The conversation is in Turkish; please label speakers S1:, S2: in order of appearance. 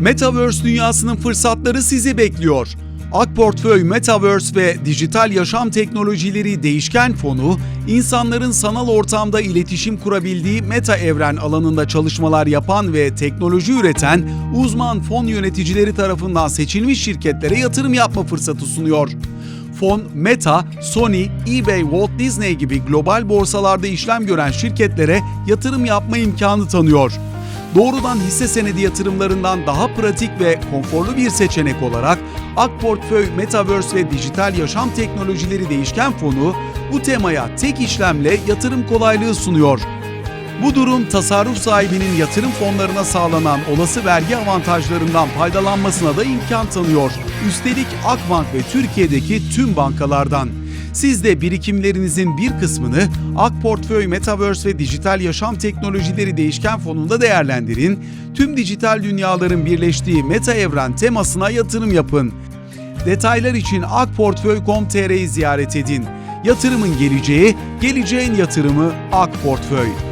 S1: Metaverse dünyasının fırsatları sizi bekliyor. Ak Portföy Metaverse ve Dijital Yaşam Teknolojileri Değişken Fonu, insanların sanal ortamda iletişim kurabildiği meta evren alanında çalışmalar yapan ve teknoloji üreten uzman fon yöneticileri tarafından seçilmiş şirketlere yatırım yapma fırsatı sunuyor. Fon, Meta, Sony, eBay, Walt Disney gibi global borsalarda işlem gören şirketlere yatırım yapma imkanı tanıyor. Doğrudan hisse senedi yatırımlarından daha pratik ve konforlu bir seçenek olarak Ak Portföy Metaverse ve Dijital Yaşam Teknolojileri Değişken Fonu bu temaya tek işlemle yatırım kolaylığı sunuyor. Bu durum tasarruf sahibinin yatırım fonlarına sağlanan olası vergi avantajlarından faydalanmasına da imkan tanıyor. Üstelik Akbank ve Türkiye'deki tüm bankalardan. Siz de birikimlerinizin bir kısmını Ak Portföy Metaverse ve Dijital Yaşam Teknolojileri Değişken Fonu'nda değerlendirin. Tüm dijital dünyaların birleştiği meta evren temasına yatırım yapın. Detaylar için akportföy.com.tr'yi ziyaret edin. Yatırımın geleceği, geleceğin yatırımı Ak Portföy.